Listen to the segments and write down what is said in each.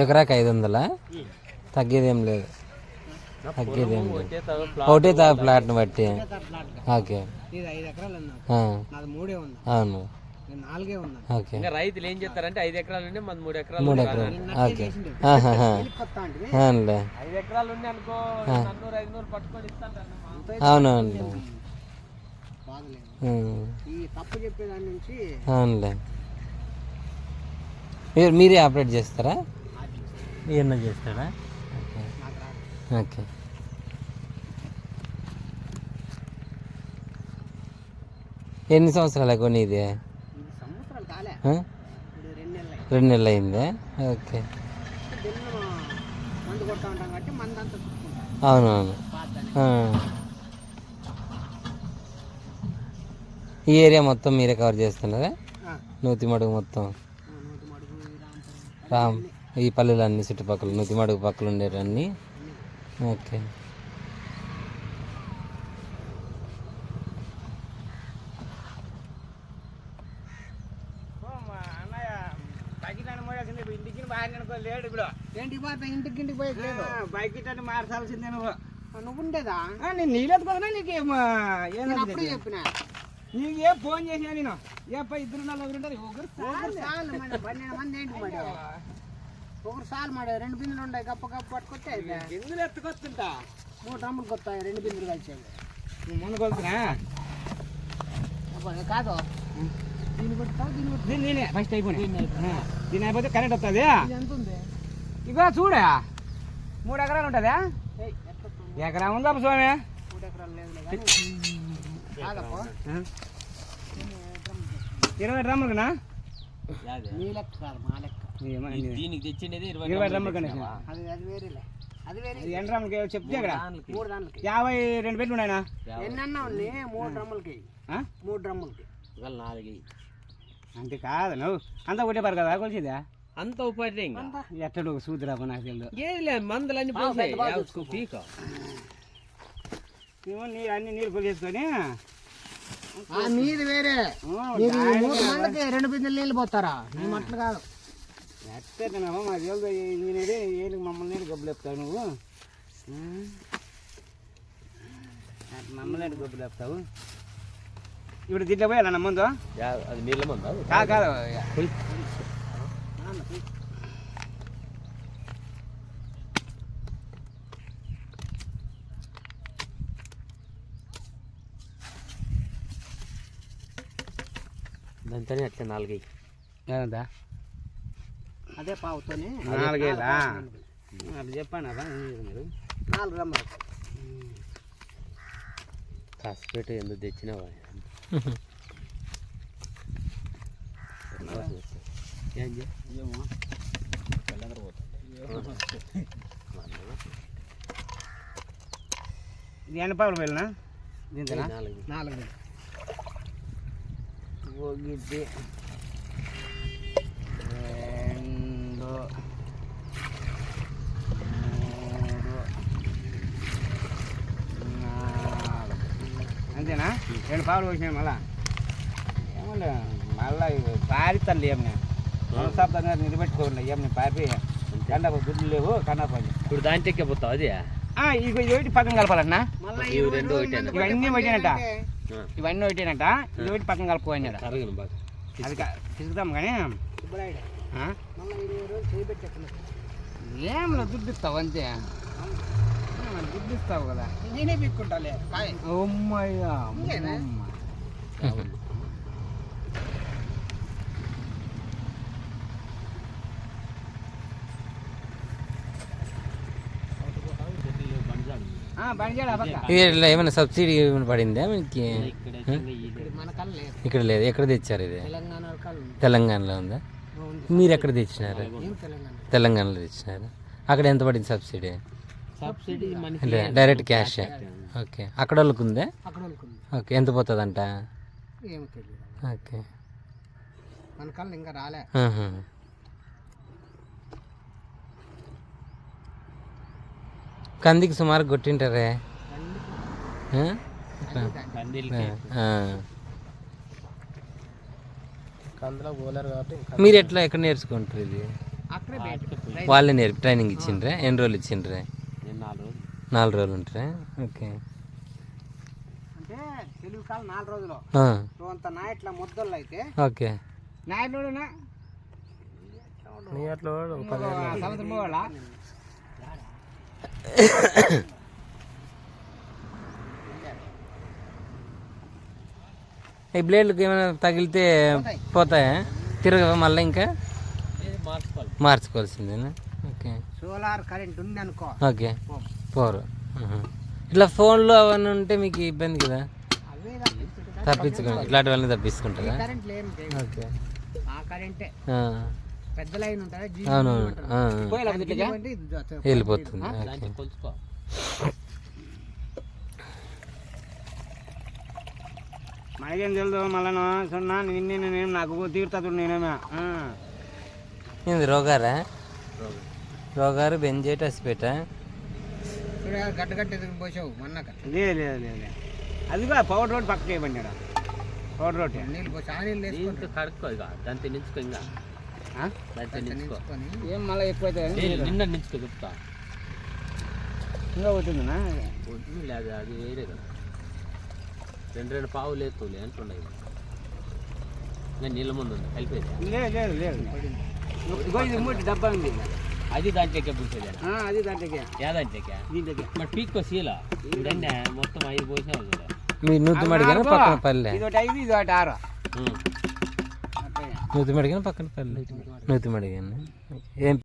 ఎకరాకి ఐదు వందలా? తగ్గేదేం లేదు. తగ్గేదేం లేదు. ఒకటే తా ప్లాట్ని బట్టి. ఓకే. అవును. ఓకే. రైతులు ఏం చేస్తారంటే ఐదు ఎకరాలు మన మూడు ఎకరాలు మూడు. ఎకరాలు. ఓకే. అవునులే. ఐదు ఎకరాలు ఉన్నాయి అనుకో పట్టుకొని ఇస్తాను నుంచి అవునులే. మీరు మీరే ఆపరేట్ చేస్తారా? ఈయన చేస్తారా ఓకే. ఎన్ని సంవత్సరాలు కొని ఇది రెండు నెలలు. అయిందే ఓకే. అవునవును. ఈ ఏరియా మొత్తం మీరే కవర్ చేస్తున్నారా? నూతిమడుగు మొత్తం. నూతి మడుగు రాంపురం రామ్. ఈ పల్లెలు అన్ని చుట్టుపక్కల నూతిమడుగు పక్కల ఉండేవన్నీ ఓకే. లేడు ఇప్పుడు. ఇంటికి ఇంటికి పోయి లేదు బైకిటాన్ని మార్చాల్సిందే నువ్వు. నువ్వు ఉండేదా నేను నీళ్ళెత్తుకోదా నీకు ఏం? చెప్పిన. నీకు ఫోన్ చేసినా నేను ఏ పై ఇద్దరు నలుగురు ఉంటారు ఒకరు పన్నెండు మంది ఏంటి మరి ఒకరు సార్లు మాడు రెండు బిందులు ఉన్నాయి గప్ప గప్ప పట్టుకొస్తే అయిపోయా. ఎందుకు ఎత్తుకొస్తుంటా? మూడు డ్రమ్ములు కొత్తాయి రెండు బిందులు కలిసేది నువ్వు ముందు కొలుతున్నా అబ్బా, కాదు. దీన్ని కొట్టుతావు దీన్ని కొట్టు దీని ఫస్ట్ అయిపోయినాయి. ఆ, దీని అయిపోతే కరెంట్ వస్తుంది ఎంత ఉంది? ఇగో చూడా. మూడు ఎకరాలు ఉంటుందా? ఎకరా ఉందా స్వామి? మూడు ఎకరాలు? ఇరవై డ్రమ్ములకునా? నీ లెక్క కాదు మా లెక్క. దీనికి తెచ్చిండేది ఇరవై డ్రమ్ములు కనేసి అది అది వేరేలే. అది వేరే ఎన్ని డ్రమ్ములకి చెప్తే అక్కడ. మూడు దానికి యాభై రెండు పెట్లు ఉన్నాయనా? ఎన్నన్నా ఉన్నాయి? మూడు డ్రమ్ములకి ఆ? మూడు డ్రమ్ములకి నాలుగు. అంతే కాదు నువ్వు. అంతా ఒకటే పరు కదా కొలిసిందా అంత ఇంకా ఎట్టడు సూదిరాబు నాకు తెలియదు ఏదిలే మందులన్నీ పోసాయి. పీక. నువ్వు నీళ్ళు అన్ని నీళ్ళు కొలిసేసుకొని ఆ నీది వేరే. మూడు మందికి రెండు బిందెలు నీళ్ళు పోతారా? నీ మట్లు కాదు. ఎట్టేటన్నావా మాకు తెలియదు నేనేది ఏది మమ్మల్ని నీళ్ళు గబ్బులు చెప్తావు నువ్వు? మమ్మల్ని నీళ్ళు గబ్బులు చెప్తావు ఇప్పుడు దీంట్లో పోయాలన్న ముందు? అది నీళ్ళ మందా కాదు దాంతోనే అట్లా నాలుగై ఏమందా? అదే పావుతోనే. నాలుగేలా అది చెప్పాను అదా మీరు. నాలుగు డ్రమ్ములు కాసిపెట్టి ఎందుకు తెచ్చినావా? ఏం ఇది వెళ్ళనా దీంతోనా నాలుగు. నాలుగు ఒకటి రెండు మూడు నాలుగు. అంతేనా? రెండు పావులు పోసినాయి మళ్ళా. ఏమన్నా మళ్ళా ఇవి పారితాను ఏమన్నా మనస్తాబ్దంగా నిలబెట్టుకోండి ఏమన్నా పారిపోయి కండ గుడ్లు లేవు కన్నపల్లి ఇప్పుడు దాంట్లోకే పోతావు అది? ఇవి పక్కన కలపాలన్నా? ఇవన్నీ ఒకటేనట. ఇవన్నీ ఒకటేనట. ఇవి ఒకటి పక్కన కలుపుకోండి అది తీసుకుదాం కానీ. ఏమన్నా దుడ్డు ఇస్తావు అంతే దుడ్డు ఇస్తావు కదా నేనే పీక్కుంటాలే అమ్మయ్యా ఇట్లా ఏమైనా సబ్సిడీ ఏమైనా పడిందా మనకి ఇక్కడ లేదు ఎక్కడ తెచ్చారు ఇది. తెలంగాణలో ఉంది మీరు ఎక్కడ తెచ్చినారు? తెలంగాణలో తెచ్చినారు. అక్కడ ఎంత పడింది subsidy? Subsidy direct cash. Okay. అక్కడ వాళ్ళకు ఉందా? ఓకే. ఎంత పోతుందంట? ఓకే. ఇంకా రాలే. కందికి సుమారు కొట్టింటారే? కందులో పోలేరు కాబట్టి మీరు ఎట్లా ఎక్కడ నేర్చుకుంటారు ఇది? వాళ్ళే నేర్పి ట్రైనింగ్ ఇచ్చిండ్రే? ఎన్ని రోజులు ఇచ్చిండ్రే? నాలుగు రోజులు. నాలుగు రోజులు ఉంటారా? ఓకే. అంటే తెలుగు కాలం నాలుగు రోజులు. అంత నా ఇట్లా ముద్దలు అయితే ఓకే. ఈ బ్లేడ్లకు ఏమైనా తగిలితే పోతాయా? తిరగవా మళ్ళీ ఇంకా? మార్చుకోవాల్సిందేనా? ఓకే. సోలార్ కరెంట్ ఉంది అనుకో ఓకే పోరు. ఇట్లా ఫోన్లో అవన్నీ ఉంటే మీకు ఇబ్బంది కదా. తప్పించుకోండి. ఇట్లాంటివన్నీ తప్పించుకుంటారా? కరెంట్లు ఏం చేయవు. ఓకే. ఆ కరెంటే. ఆ, పెద్ద లైన్ ఉంటుందా? జీ అవునవును. వెళ్ళిపోతుంది ఓకే దాంట్లో కొలుచుకో మనకేం తెలుదు మళ్ళీ సున్నా నిన్నే నేను నాకు తీరుతాడు నేనేమే. ఆ. ఏంది రోగారా? రోగారు బెంజేట్ హసిపేట? గడ్డ గడ్డ పోసావు మొన్నక. లేదు లేదు లేదు. అదిగో పవర్ రోడ్ పక్కకి ఇవ్వండి పవర్ రోడ్. నీళ్ళు పోసి నీళ్ళు కడుక్కో ఇక దాంతో నించుకో ఇంకా. ఆ? దాంతో నించుకో. నించుకొని. ఏం మళ్ళీ ఎక్కువైతే నిన్న నించుకో చెప్తా. ఇంకా ఒడ్డు లేదు అది వేరే కదా. రెండు రెండు పావులు ఎత్తులే అంటుండయి నేను నీళ్ళ ముందు ఉంది కలిపేది. లేదు లేదు లేదు. ఇగో ఇది మూటి డబ్బా ఉంది. అది దాంట్లోకే పూసేది ఆ, అది దాంట్లోకి యా దాంట్లోకే మరి పీక్కో సీల. ఇదన్నా మొత్తం ఐదు పోసినావు చూడ. మీ నూతిమడిగానే పక్కన పల్లె. ఇది ఐదు ఇది ఒకటి ఆరు పక్కన పల్లె. నూతిమడిగానే ఏం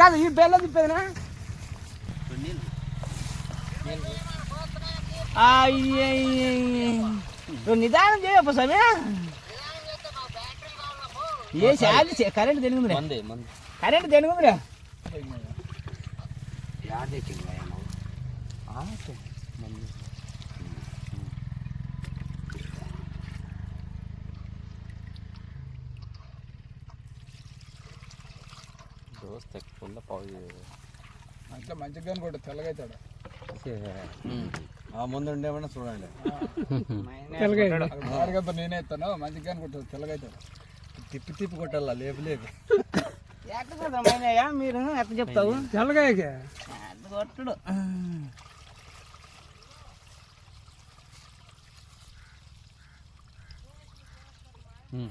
కాదు ఈ బెల్ల తిప్పేదినా? నువ్వు నిదానం చేయప్ప సమయ ఏ చాలి కరెంట్ మంది కరెంట్ తెలియదురా ఎక్కువ పావు అట్లా మంచిగా కూడా తెల్లగా అవుతాడు ఆ ముందు ఉండేమన్నా చూడండి. మాడిగంత నేనే ఇస్తాను మంచిగా కొట్టాడు తెల్లగా అవుతాడు తిప్పి తిప్పి కొట్టాలా లేపు లేపు. మీరు ఎట్లా చెప్తావు? తెల్లగా కొట్టుడు.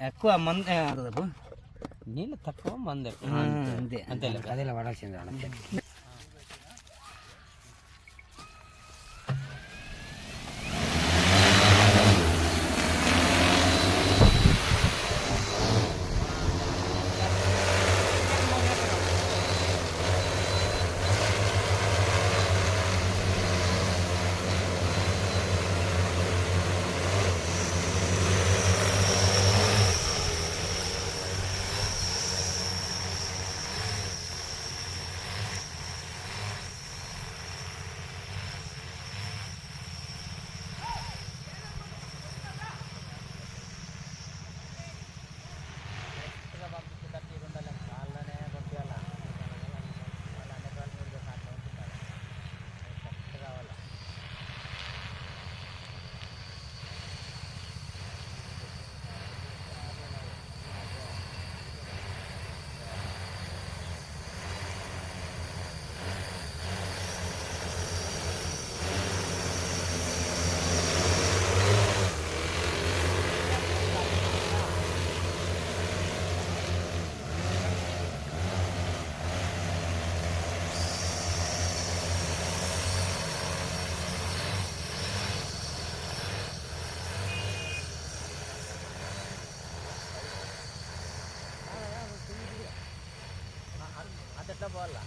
ఎక్కువ మంది నీళ్ళు తక్కువ మంది. అంతే. అంతేలే అదేలా పడాల్సిందే పోవాలా